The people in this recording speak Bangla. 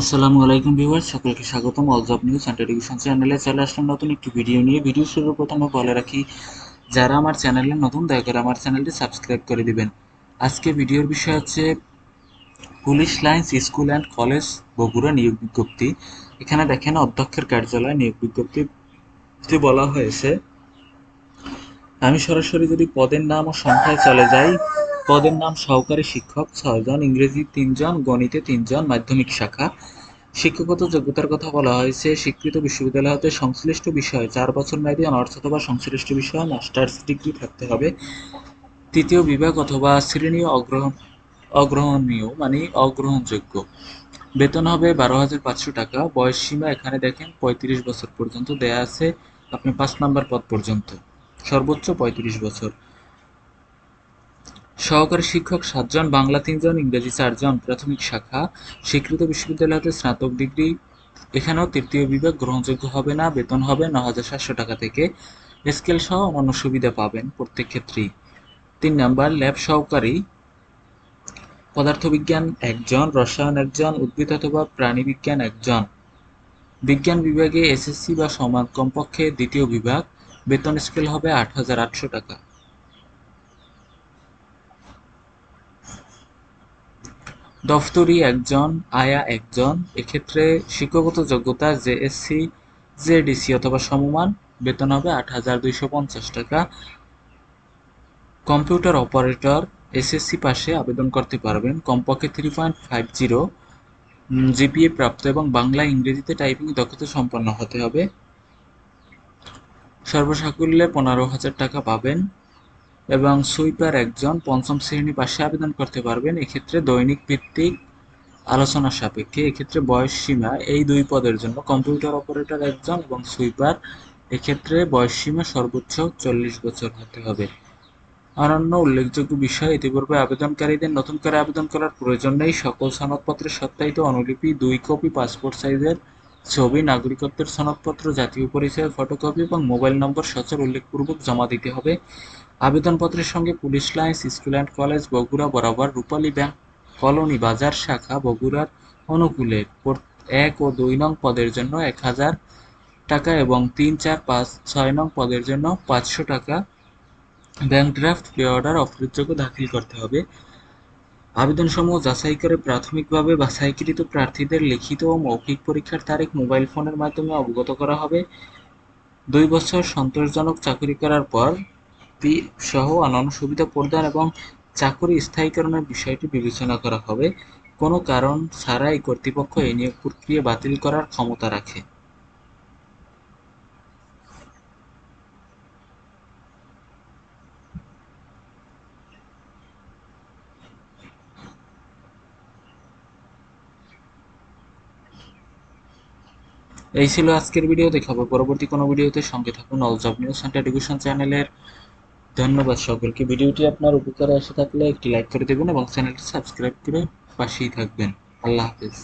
আসসালামু আলাইকুম ভিউয়ার্স, সকলকে স্বাগতম। All job news and education চ্যানেলে চলে আসলাম নতুন একটি ভিডিও নিয়ে। ভিডিও শুরুর প্রথমে বলে রাখি, যারা আমার চ্যানেলে নতুন, দয়া করে আমার চ্যানেলটি সাবস্ক্রাইব করে দিবেন। আজকে ভিডিওর বিষয় হচ্ছে, police lines school and college Bogura নিয়োগ বিজ্ঞপ্তি। এখানে দেখেন, অধ্যক্ষের কার্যালয় নিয়োগ বিজ্ঞপ্তি বলা হয়েছে, আমি সরাসরি যদি পদের নাম ও সংখ্যায় চলে যাই পদের নাম সহকারী শিক্ষক, ছয়জন, ইংরেজি তিনজন, গণিতে তিনজন, মাধ্যমিক শাখা। শিক্ষাগত যোগ্যতার কথা বলা হয়েছে, স্বীকৃত বিশ্ববিদ্যালয় হতে সংশ্লিষ্ট বিষয়ে চার বছর মেয়াদী অনার্স অথবা সংশ্লিষ্ট বিষয়ে মাস্টার্স ডিগ্রি থাকতে হবে। তৃতীয় বিভাগ অথবা শ্রেণীয় অগ্রহণ অগ্রহণীয় মানে অগ্রহণযোগ্য। বেতন হবে বারো হাজার পাঁচশো টাকা। বয়স সীমা এখানে দেখেন পঁয়ত্রিশ বছর পর্যন্ত দেয়া আছে। আপনি পাঁচ নাম্বার পদ পর্যন্ত। সর্বোচ্চ পঁয়ত্রিশ বছর। সহকারী শিক্ষক সাতজন, বাংলা তিনজন, ইংরেজি চারজন, প্রাথমিক শাখা, স্বীকৃত বিশ্ববিদ্যালয় হতে স্নাতক ডিগ্রি। এখানেও তৃতীয় বিভাগ গ্রহণযোগ্য হবে না, বেতন হবে ন হাজার সাতশো টাকা থেকে। স্কেল সহ অন্যান্য সুবিধা পাবেন প্রত্যেক ক্ষেত্রেই। তিন নাম্বার, ল্যাব সহকারী। পদার্থবিজ্ঞান একজন, রসায়ন একজন, উদ্ভিদ অথবা প্রাণীবিজ্ঞান একজন। বিজ্ঞান বিভাগে এসএসসি বা সমান কমপক্ষে দ্বিতীয় বিভাগ। বেতন স্কেল হবে আট হাজার আটশো টাকা। দফতরি একজন, আয়া একজন, এক্ষেত্রে শিক্ষাগত যোগ্যতা জেএসসি জেডিসি অথবা সমমান, বেতন হবে আট হাজার দুইশো পঞ্চাশ টাকা। কম্পিউটার অপারেটর এসএসসি পাশে আবেদন করতে পারবেন, কমপক্ষে three point five zero. GPA প্রাপ্ত এবং বাংলা ইংরেজিতে টাইপিং দক্ষতা সম্পন্ন হতে হবে। সর্বসাকুল্যে পনেরো হাজার টাকা পাবেন। এবং সুইপার একজন পঞ্চম শ্রেণি পাশে আবেদন করতে পারবেন। এক্ষেত্রে দৈনিক ভিত্তিক আলোচনা সাপেক্ষে, এক্ষেত্রে বয়স সীমা এই দুই পদের জন্য কম্পিউটার অপারেটর একজন এবং সুইপার, এক্ষেত্রে বয়স সীমা সর্বোচ্চ চল্লিশ বছর হতে হবে। অন্যান্য উল্লেখযোগ্য বিষয়, ইতিপূর্বে আবেদনকারীদের নতুন করে আবেদন করার প্রয়োজন নেই। সকল সনদপত্রের সত্যায়িত অনুলিপি, দুই কপি, পাসপোর্ট সাইজের ছবি, নাগরিকত্বের সনদপত্র, জাতীয় পরিচয়ের ফটোকপি এবং মোবাইল নম্বর সচল উল্লেখপূর্বক জমা দিতে হবে। আবেদনপত্রের সঙ্গে police lines and college, Bogura বরাবর রূপালী ব্যাংক, কলোনি বাজার শাখা, বগুড়ার অনুকূলে এক ও দুই নং পদের জন্য এক হাজার টাকা এবং তিন, চার, পাঁচ, ছয় নং পদের জন্য পাঁচশো টাকা ব্যাংক ড্রাফট পে অর্ডার, অফারযোগ্য দাখিল করতে হবে। আবেদনসমূহ যাচাই করে প্রাথমিকভাবে বাছাইকৃত প্রার্থীদের লিখিত ও মৌখিক পরীক্ষার তারিখ মোবাইল ফোনের মাধ্যমে অবগত করা হবে। দুই বছর সন্তোষজনক চাকরি করার পর পি সহ অন্যান্য সুবিধা প্রদান এবং চাকরি স্থায়ীকরণের বিষয়টি বিবেচনা করা হবে। কোনো কারণ ছাড়াই কর্তৃপক্ষ এই নিয়োগ প্রক্রিয়া বাতিল করার ক্ষমতা রাখে। এই ছিল আজকের ভিডিও দেখাবো পরবর্তী কোনো ভিডিওতে সঙ্গে থাকুন। All job news and education চ্যানেলের ধন্যবাদ সকলকে। ভিডিওটি আপনার উপকারে আসে থাকলে একটি লাইক করে দেবেন এবং চ্যানেলটি সাবস্ক্রাইব করে পাশেই থাকবেন। আল্লাহ হাফিজ।